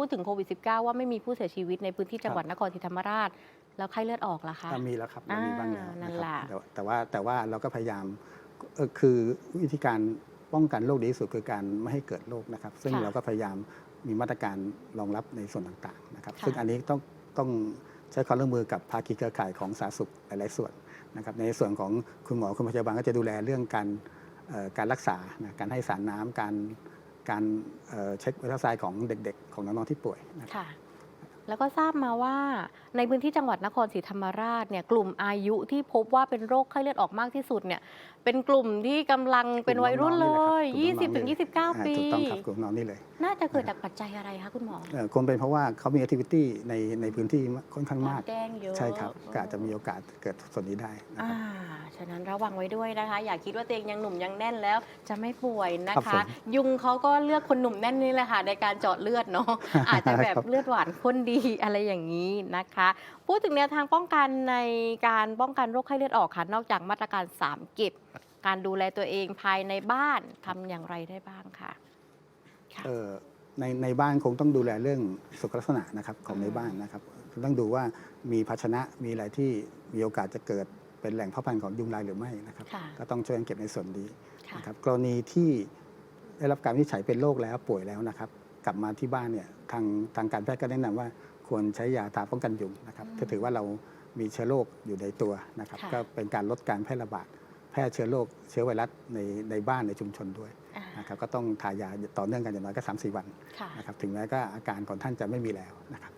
พูดถึงโควิด -19 ว่าไม่มีผู้เสียชีวิตในพื้นที่จังหวัดนครศรีธรรมราช แล้วไข้เลือดออกล่ะคะอะมีแล้วครับเรามีบ้างแล้วอ่านั่นะนคแหรัละบแต่แต่ว่าแต่ว่าเราก็พยายามเอ่อคือวิธีการป้องกันโรคดีที่สุดคือการไม่ให้เกิดโรคนะครับ ซึ่งค่ะเราก็พยายามมีมาตรการรองรับในส่วนต่างๆนะครับค่ะซึ่งอันนี้ต้องต้องใช้ความร่วมมือกับภาคีเครือข่ายของสาธารณสุขหลายๆส่วนนะครับในส่วนของคุณหมอคุณพยาบาลก็จะดูแลเรื่องการเอ่อการรักษานะการให้สารน้ำการ การเช็คเวลาไซด์ของเด็กๆ ของน้องๆที่ป่วยนะครับ แล้วก็ทราบมาว่าในพื้นที่จังหวัดนครศรีธรรมราชเนี่ยกลุ่มอายุที่พบว่าเป็นโรคไข้เลือดออกมากที่สุดเนี่ยเป็นกลุ่มที่กำลังเป็นวัยรุ่นเลย20ถึง29อ่าปี ถูกต้องครับกลุ่มน้องนี่เลยน่าจะเกิดจากปัจจัยอะไรคะคุณหมอเอ่อคงเป็นเพราะว่าเขามีแอคทิวิตี้ในในพื้นที่ค่อนข้างมากแจ้งเยอะ ใช่ครับก็อาจจะมีโอกาสเกิดส่วนนี้ได้นะคอ่ารับฉะนั้นระวังไว้ด้วยนะคะ อย่าคิดว่าตัวเองยังหนุ่มยังแน่นแล้ว จะไม่ป่วยนะครัคะ บผมยุงเขาก็เลือกคนหนุ่มแน่นนี่แหละค่ะในการเจาะเลือดเนาะ อาจจะแบบครับเลือดหวานข้นดีอะไรอย่างนี้นะคะ พูดถึงแนวทางป้องกันในการป้องกันโรคไข้เลือดออกค่ะ นอกจากมาตรการ3เก็บการดูแลตัวเองภายในบ้านทำอย่างไรได้บ้างค่ะค่ะ เอ่อในในบ้านคงต้องดูแลเรื่องสุขลักษณะนะครับของในบ้านนะครับต้องดูว่ามีภาชนะมีอะไรที่มีโอกาสจะเกิดเป็นแหล่งเพาะพันธุ์ของยุงลายหรือไม่นะครับ ค่ะก็ต้องช่วยกันเก็บในส่วนนี้ค่ะ นะครับกรณีที่ได้รับการวินิจฉัยเป็นโรคแล้วป่วยแล้วนะครับ กลับมาที่บ้านเนี่ยทางทางการแพทย์ก็แนะนำว่าควรใช้ยาทาป้องกันยุงนะครับอืมถ้าถือว่าเรามีเชื้อโรคอยู่ในตัวนะครับค่ะก็เป็นการลดการแพร่ระบาดแพร่เชื้อโรคเชื้อไวรัสในในบ้านในชุมชนด้วยอ่านะครับก็ต้องทายาต่อเนื่องกันอย่างน้อยก็3 4วันค่ะนะครับถึงแม้ก็อาการของท่านจะไม่มีแล้วนะครับ